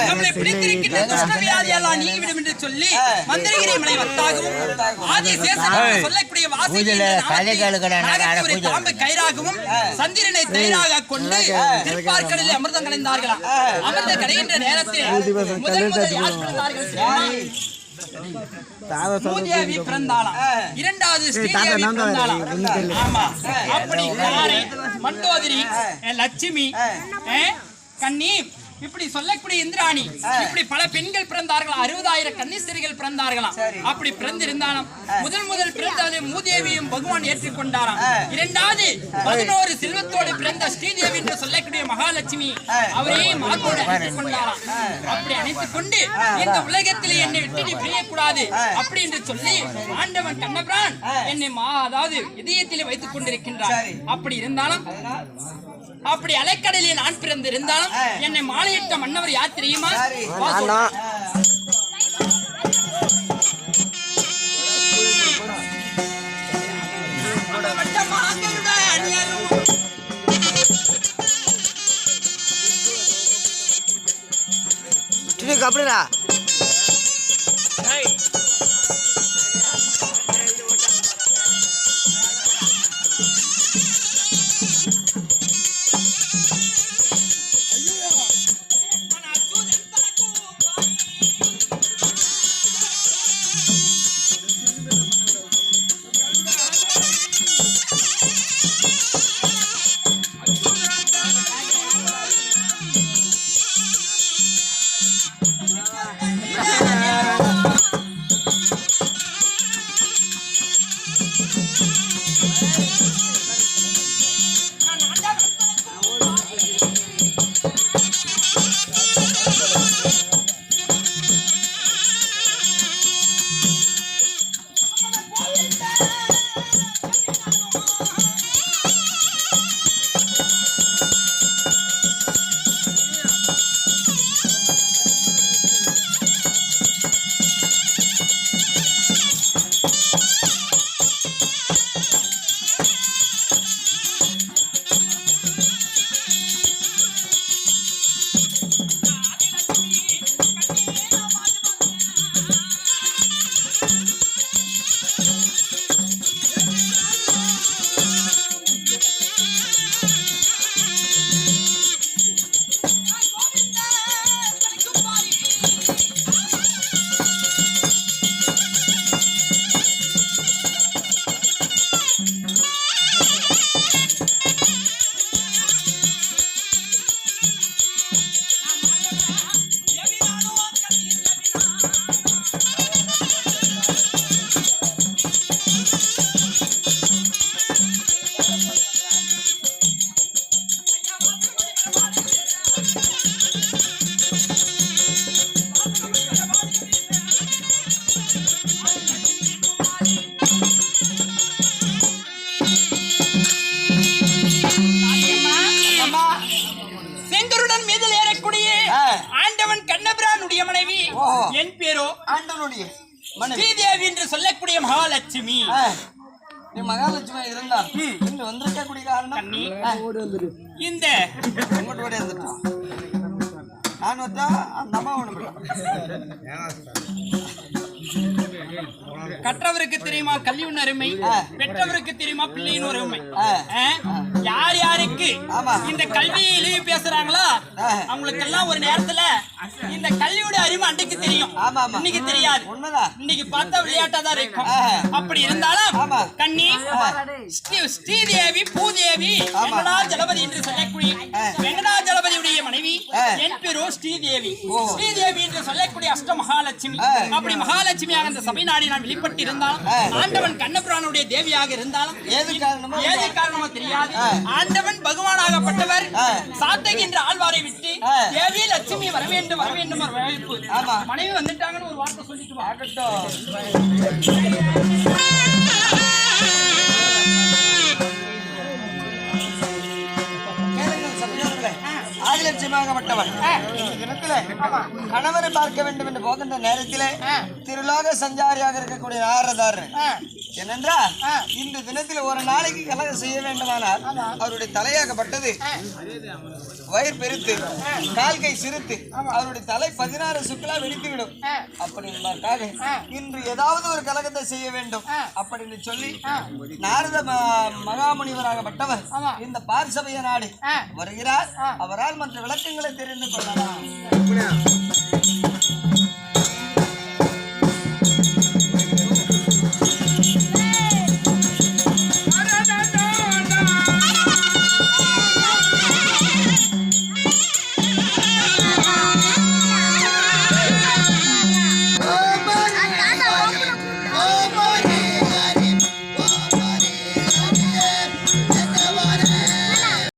நம்மளை பிடித்திருக்கின்ற துஷ்ட வியாதி எல்லாம் நீங்கிவிடும் என்று சொல்லி மந்திரகிரி மலை வத்தாகவும் ஆதி சேசன் சொல்லக்கூடிய வாசி பூஜையில கதை கேளுங்கடா, நான் அரை பூஜை. பாம்பு கயிறாகவும் சந்திரனை தயிராக கொண்டு திருப்பார்கடலில் அமிர்தம் கலைந்தார்களாம் அமிர்தம் கடைகின்ற நேரத்தில் முதல் முதல் பிறந்தார்கள் இரண்டாவது லட்சுமி கன்னி இப்படி சொல்லக்கூடிய இந்திராணி இப்படி பல பெண்கள் பிறந்தார்கள் அறுபதாயிரம் கன்னிஸ்திரிகள் பிறந்தார்களாம். அப்படி பிறந்திருந்தாலும் முதல் முதல் பிறந்தது மூதேவியும் பகவான் ஏற்றுக்கொண்டாராம். இரண்டாவது பதினோரு செல்வத்தோடு பிறந்த ஸ்ரீதேவி என்று சொல்லக்கூடிய மகாலட்சுமி அவரையும் கொண்டாராம் அப்படி அணைத்துக் கொண்டு இந்த உலகத்திலே என்னை விட்டு நீ பிரியக்கூடாது அப்படி என்று சொல்லி ஆண்டவன் கண்ணபிரான் என்னை மா அதாவது இதயத்திலே வைத்துக் கொண்டிருக்கின்றார். அப்படி இருந்தாலும் அப்படி அலைக்கடலில் நான் பிறந்து இருந்தாலும் என்னை மாலையிட்ட மன்னவர் யார் தெரியுமா. அப்படிடா என் பேரோ ஆண்டவனுடைய மனைவி. ஸ்ரீதேவி என்று சொல்லக்கூடிய மகாலட்சுமி. நீ மகாலட்சுமி இருந்தா? இங்க வந்திருக்கக்கூடிய காரணம்? கண்ணி. ஆ, இந்த. இங்கிட்டு ஓடி வந்துட்டான் நான் வந்தா அந்த அம்மா ஒண்ணு கற்றவருக்கு தெரியுமா கல்வியின் அருமை பெற்றவருக்கு தெரியுமா பிள்ளையின் அருமை இந்த கல்வியை இழிவு பேசுறாங்களோ? அவங்களுக்கு எல்லாம் ஒரு நேரத்துல இந்த கல்வியோட அருமை அன்றைக்கு தெரியும். இன்னைக்கு தெரியாது. இன்னைக்கு பார்த்தா விளையாட்டா தான் இருக்கும். அப்படி இருந்தாலும். கண்ணி ஸ்ரீ- ஸ்ரீதேவி பூதேவி வெங்கடாஜலபதி என்று சொல்லக்கூடிய மனைவி என் பேரோ ஸ்ரீதேவி. ஸ்ரீதேவி என்று சொல்லக்கூடிய அஷ்ட மகாலட்சுமி அப்படி மகாலட்சுமியாக அந்த சபை நாடி நான் வெளிப்பட்டு இருந்தாலும் ஆண்டவன் கண்ணபுரானுடைய தேவியாக இருந்தாலும் ஏது காரணமோ ஏது காரணமோ தெரியாது. ஆண்டவன் பகவானாகப்பட்டவர். சாத்தகின்ற ஆழ்வாரை விட்டு தேவி லட்சுமி வர வேண்டும் வர வேண்டும் ஒரு வரவேற்பு. மனைவி வந்துட்டாங்கன்னு ஒரு வார்த்தை சொல்லிட்டு வா. கணவரை பார்க்க வேண்டும் என்று போகின்ற நேரத்திலே திருலோக சஞ்சாரியாக இருக்கக்கூடிய நாரதார் ஏனென்றால் இந்த இன்று தினத்தில் ஒரு நாளைக்கு கலகம் செய்ய வேண்டுமானால் அவருடைய தலையாகப்பட்டது. வயிறு பெருத்து கால் கை சிறுத்து அவருடைய தலை பதினாறு சுக்களா வெடித்துவிடும். அப்படி என்பதற்காக இன்று ஏதாவது ஒரு கலகத்தை செய்ய வேண்டும் அப்படின்னு சொல்லி நாரத மகாமுனிவராகப்பட்டவர் ஆமா. இந்த பார்சபைய நாடு வருகிறார். அவரால் மற்ற விளக்கங்களை தெரிந்து கொள்ளலாம்.